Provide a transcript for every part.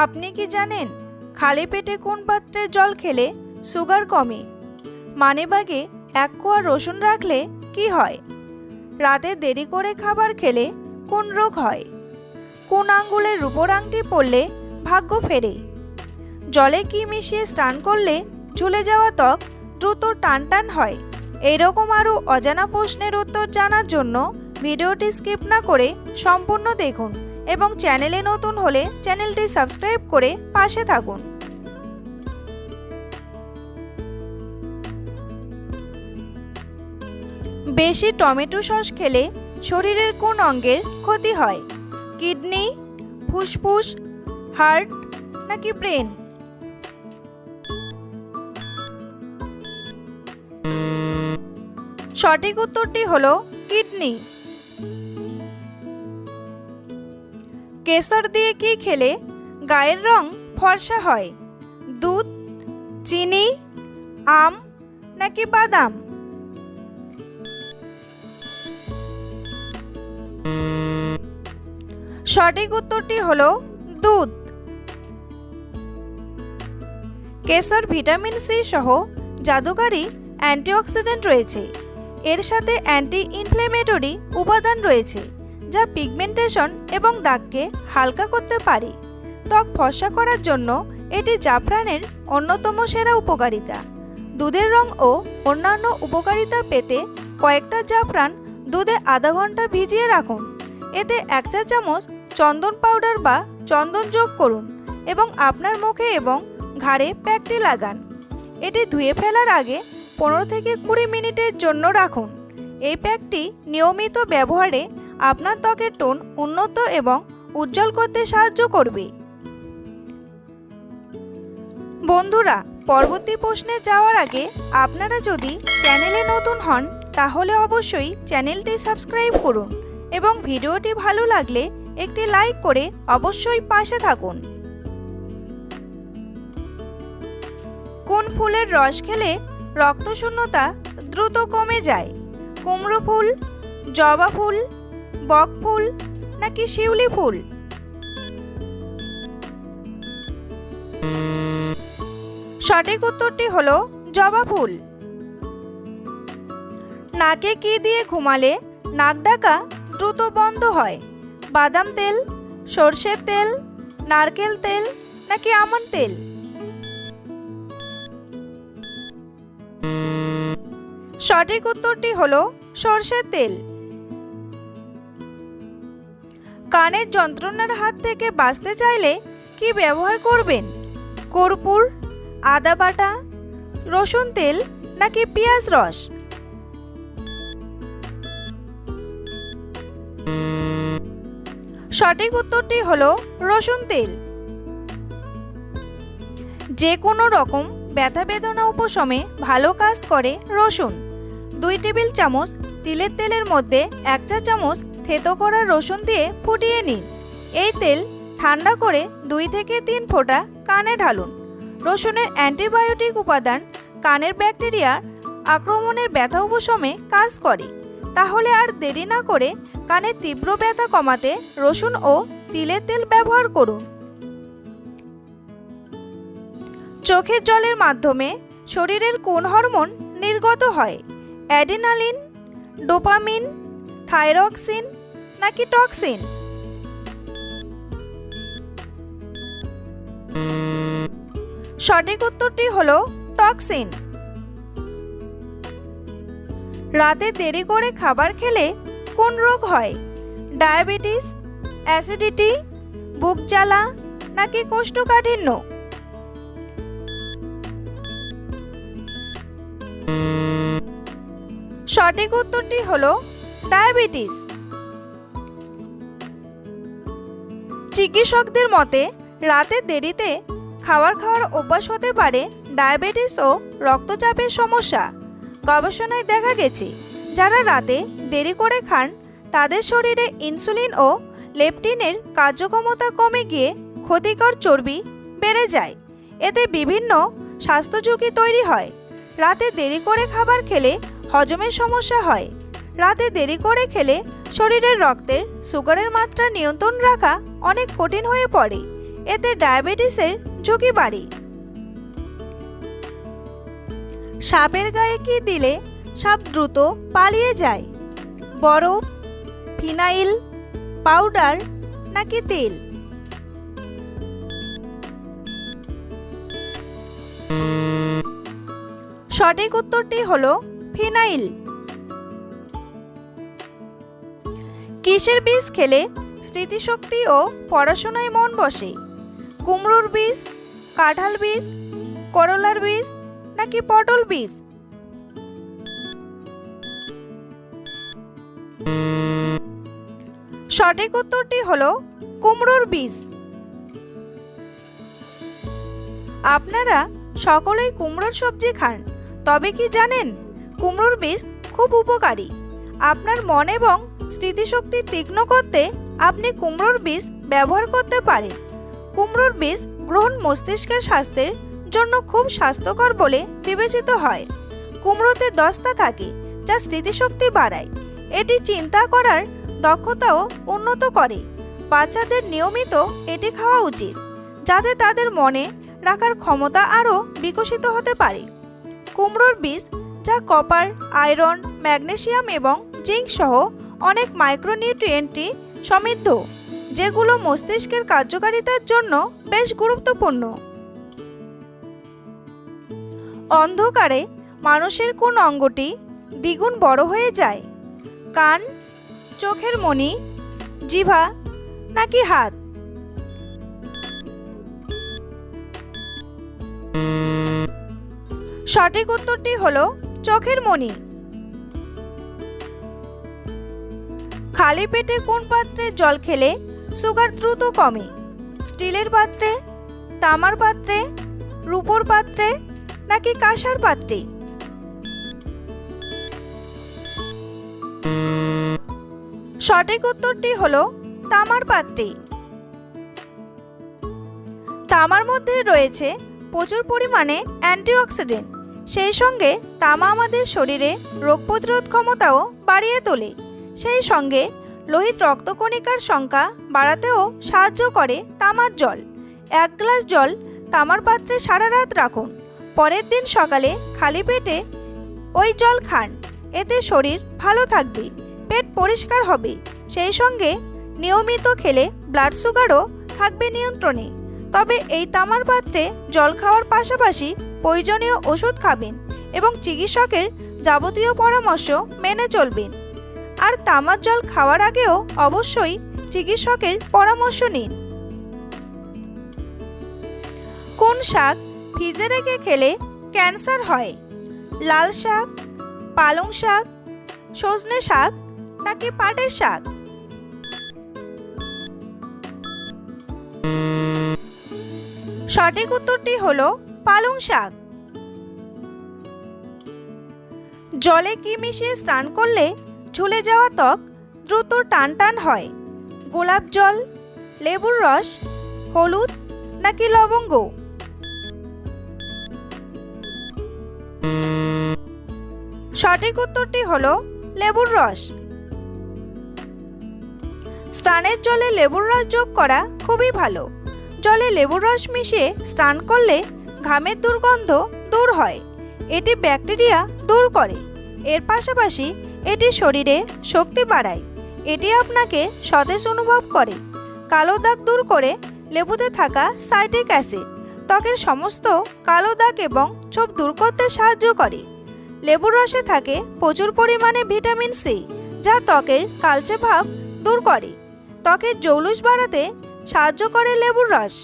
আপনি কি জানেন, খালি পেটে কোন পাত্রে জল খেলে সুগার কমে? মানেবাগে এক কোয়া রসুন রাখলে কি হয়? রাতে দেরি করে খাবার খেলে কোন রোগ হয়? কোন আঙ্গুলের রূপর আংটি পরলে ভাগ্য ফেরে? জলে কি মিশিয়ে স্নান করলে ঝুলে যাওয়া ত্বক দ্রুত টান টান হয়? এইরকম আরও অজানা প্রশ্নের উত্তর জানার জন্য ভিডিওটি স্কিপ না করে সম্পূর্ণ দেখুন। এবং চ্যানেলে নতুন হলে চ্যানেলটি সাবস্ক্রাইব করে পাশে থাকুন। বেশি টমেটো সস খেলে শরীরের কোন অঙ্গের ক্ষতি হয়? কিডনি, ফুসফুস, হার্ট নাকি ব্রেন? সঠিক উত্তরটি হলো কিডনি। কেশর দিয়ে কি খেলে? গায়ের রং ফর্সা হয়। দুধ, চিনি, আম নাকি বাদাম? সঠিক উত্তরটি হলো দুধ। কেশর ভিটামিন সি সহ জাদুকারী অ্যান্টিঅক্সিডেন্ট রয়েছে। এর সাথে অ্যান্টি ইনফ্লেমেটরি উপাদান রয়েছে। যা পিগমেন্টেশন এবং দাগকে হালকা করতে পারে। ত্বক ফর্সা করার জন্য এটি জাফরানের অন্যতম সেরা উপকারিতা। দুধের রং ও অন্যান্য উপকারিতা পেতে কয়েকটা জাফরান দুধে আধা ঘণ্টা ভিজিয়ে রাখুন। এতে এক চা চামচ চন্দন পাউডার বা চন্দন যোগ করুন এবং আপনার মুখে এবং ঘাড়ে প্যাকটি লাগান। এটি ধুয়ে ফেলার আগে পনেরো থেকে কুড়ি মিনিটের জন্য রাখুন। এই প্যাকটি নিয়মিত ব্যবহারে আপনার ত্বকের টোন উন্নত এবং উজ্জ্বল করতে সাহায্য করবে। বন্ধুরা, পরবর্তী প্রশ্নে যাওয়ার আগে আপনারা যদি চ্যানেলে নতুন হন, তাহলে অবশ্যই চ্যানেলটি সাবস্ক্রাইব করুন এবং ভিডিওটি ভালো লাগলে একটি লাইক করে অবশ্যই পাশে থাকুন। কোন ফুলের রস খেলে রক্তশূন্যতা দ্রুত কমে যায়? কুমড়ো ফুল, জবা ফুল বক ফুল নাকি শিউলি ফুল? সঠিক উত্তরটি হল জবা ফুল। নাকে কি দিয়ে ঘুমালে নাক ডাকা দ্রুত বন্ধ হয়? বাদাম তেল, সর্ষের তেল, নারকেল তেল নাকি আমন্ড তেল? সঠিক উত্তরটি হলো সর্ষের তেল। কানের যন্ত্রণার হাত থেকে বাঁচতে চাইলে কি ব্যবহার করবেন? কর্পূর, আদা বাটা, রসুন তেল নাকি পেঁয়াজ রস? সঠিক উত্তরটি হলো রসুন তেল। যে কোনো রকম ব্যথা বেদনা উপশমে ভালো কাজ করে রসুন। দুই টেবিল চামচ তিলের তেলের মধ্যে এক চা চামচ থেতো করা রসুন দিয়ে ফুটিয়ে নিন। এই তেল ঠান্ডা করে দুই থেকে তিন ফোঁটা কানে ঢালুন। রসুনের অ্যান্টিবায়োটিক উপাদান কানের ব্যাকটেরিয়া আক্রমণের ব্যথা উপশমে কাজ করে। তাহলে আর দেরি না করে কানের তীব্র ব্যথা কমাতে রসুন ও তিলের তেল ব্যবহার করুন। চোখের জলের মাধ্যমে শরীরের কোন হরমোন নির্গত হয়? অ্যাডিনালিন, ডোপামিন, থাইরক্সিন নাকি টক্সিন? সঠিক উত্তরটি হলো টক্সিন। রাতে দেরি করে খাবার খেলে কোন রোগ হয়? ডায়াবেটিস, অ্যাসিডিটি, বুক জ্বালা নাকি কোষ্ঠকাঠিন্য? সঠিক উত্তরটি হলো ডায়াবেটিস। চিকিৎসকদের মতে, রাতে দেরিতে খাবার খাওয়ার অভ্যাস হতে পারে ডায়াবেটিস ও রক্তচাপের সমস্যা। গবেষণায় দেখা গেছে, যারা রাতে দেরি করে খান, তাদের শরীরে ইনসুলিন ও লেপটিনের কার্যক্ষমতা কমে গিয়ে ক্ষতিকর চর্বি বেড়ে যায়। এতে বিভিন্ন স্বাস্থ্য ঝুঁকি তৈরি হয়। রাতে দেরি করে খাবার খেলে হজমের সমস্যা হয়। রাতে দেরি করে খেলে শরীরের রক্তের সুগারের মাত্রা নিয়ন্ত্রণ রাখা অনেক কঠিন হয়ে পড়ে। এতে ডায়াবেটিসের ঝুঁকি বাড়ে। সাপের গায়ে কি দিলে সাপ দ্রুত পালিয়ে যায়? বরফ, ফিনাইল, পাউডার নাকি তেল? সঠিক উত্তরটি হলো ফিনাইল। কিসের বীজ খেলে স্মৃতিশক্তি ও পড়াশোনায় মন বসে। কুমড়োর বীজ, কাঁঠাল বীজ, করলার বীজ নাকি পটল বীজ? সঠিক উত্তরটি হলো কুমড়োর বীজ। আপনারা সকলেই কুমড়োর সবজি খান, তবে কি জানেন? কুমড়োর বীজ খুব উপকারী। আপনার মন এবং স্মৃতিশক্তি তীক্ষ্ণ করতে আপনি কুমড়োর বীজ ব্যবহার করতে পারেন কুমড়োর বীজ গ্রহণ মস্তিষ্কের স্বাস্থ্যের জন্য খুব স্বাস্থ্যকর বলে বিবেচিত হয়। কুমড়োতে দস্তা থাকে যা স্মৃতিশক্তি বাড়ায়। এটি চিন্তা করার দক্ষতাও উন্নত করে। বাচ্চাদের নিয়মিত এটি খাওয়া উচিত, যাতে তাদের মনে রাখার ক্ষমতা আরও বিকশিত হতে পারে। কুমড়োর বীজ যা কপার, আয়রন ম্যাগনেশিয়াম এবং জিঙ্ক সহ অনেক মাইক্রোনিউট্রিয়েন্টটি সমৃদ্ধ, যেগুলো মস্তিষ্কের কার্যকারিতার জন্য বেশ গুরুত্বপূর্ণ। অন্ধকারে মানুষের কোন অঙ্গটি দ্বিগুণ বড় হয়ে যায়? কান, চোখের মণি, জিভা, নাকি হাত? সঠিক উত্তরটি হলো চোখের মণি। খালি পেটে কোন পাত্রে জল খেলে? সুগার দ্রুত কমে। স্টিলের পাত্রে? তামার পাত্রে? রূপোর পাত্রে? নাকি কাঁসার পাত্রে? সঠিক উত্তরটি হলো তামার পাত্রে। তামার মধ্যে রয়েছে প্রচুর পরিমাণে অ্যান্টিঅক্সিডেন্ট। সেই সঙ্গে তামা আমাদের শরীরে রোগ প্রতিরোধ ক্ষমতাও বাড়িয়ে তোলে। সেই সঙ্গে লোহিত রক্তকণিকার সংখ্যা বাড়াতেও সাহায্য করে তামার জল। এক গ্লাস জল তামার পাত্রে সারা রাত রাখুন। পরের দিন সকালে খালি পেটে ওই জল খান। এতে শরীর ভালো থাকবে, পেট পরিষ্কার হবে। সেই সঙ্গে নিয়মিত খেলে ব্লাড সুগারও থাকবে নিয়ন্ত্রণে। তবে এই তামার পাত্রে জল খাওয়ার পাশাপাশি প্রয়োজনীয় ওষুধ খাবেন এবং চিকিৎসকের যাবতীয় পরামর্শ মেনে চলবেন। আর তামার জল খাওয়ার আগেও অবশ্যই চিকিৎসকের পরামর্শ নিন। কোন শাক ভিজে রেখে খেলে ক্যান্সার হয়? লাল শাক, পালং শাক, সজনে শাক নাকি পাটের শাক? সঠিক উত্তরটি হল পালং শাক। জলে কি মিশিয়ে স্নান করলে ঝুলে যাওয়া ত্বক দ্রুত টান টান হয়। গোলাপ জল, লেবুর রস, হলুদ নাকি লবঙ্গ? সঠিক উত্তরটি হল লেবুর রস। স্নানের জলে লেবুর রস যোগ করা খুবই ভালো। জলে লেবুর রস মিশিয়ে স্নান করলে ঘামের দুর্গন্ধ দূর হয়। এটি ব্যাকটেরিয়া দূর করে। এর পাশাপাশি এটি শরীরে শক্তি বাড়ায়। এটি আপনাকে সতেজ অনুভব করে। কালো দাগ দূর করে লেবুতে থাকা সাইট্রিক অ্যাসিড, ত্বকের সমস্ত কালো দাগ এবং ছোপ দূর করতে সাহায্য করে। লেবুর রসে থাকে প্রচুর পরিমাণে ভিটামিন সি, যা ত্বকের কালচে ভাব দূর করে। ত্বকের জৌলুস বাড়াতে সাহায্য করে লেবুর রস।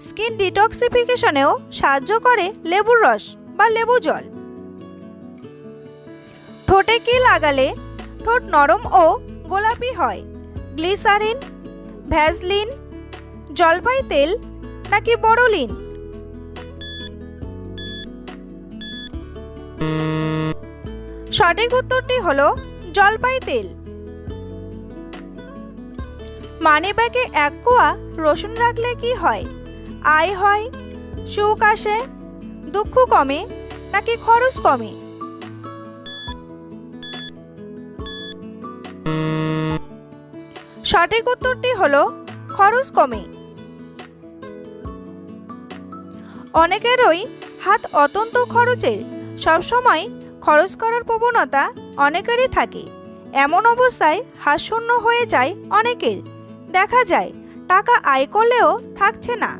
স্কিন ডিটক্সিফিকেশনেও সাহায্য করে লেবুর রস বা লেবু জল। ঠোঁটে কি লাগালে? ঠোঁট নরম ও গোলাপি হয়। গ্লিসারিন? ভ্যাজলিন জলপাই তেল? নাকি বড়লিন সঠিক উত্তরটি হলো জলপাই তেল। মানি ব্যাগে এক কোয়া রসুন রাখলে কি হয়? আয় হয়? সুখ আসে? দুঃখ কমে? নাকি খরচ কমে? সঠিক উত্তরটি হলো খরচ কমে। অনেকেরই হাত অত্যন্ত খরচের। সবসময় খরচ করার প্রবণতা অনেকেরই থাকে। এমন অবস্থায় হাত শূন্য হয়ে যায় অনেকের। দেখা যায়, টাকা আয় করলেও থাকছে না।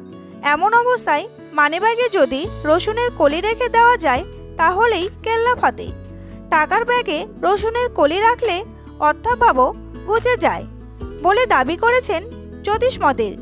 এমন অবস্থায় মানিব্যাগে যদি রসুনের কলি রেখে দেওয়া যায়, তাহলেই কেল্লা ফাতে টাকার ব্যাগে রসুনের কলি রাখলে অর্থাভাবও ঘুচে যায়। বলে দাবি করেছেন জ্যোতিষ জ্যোতিষমতের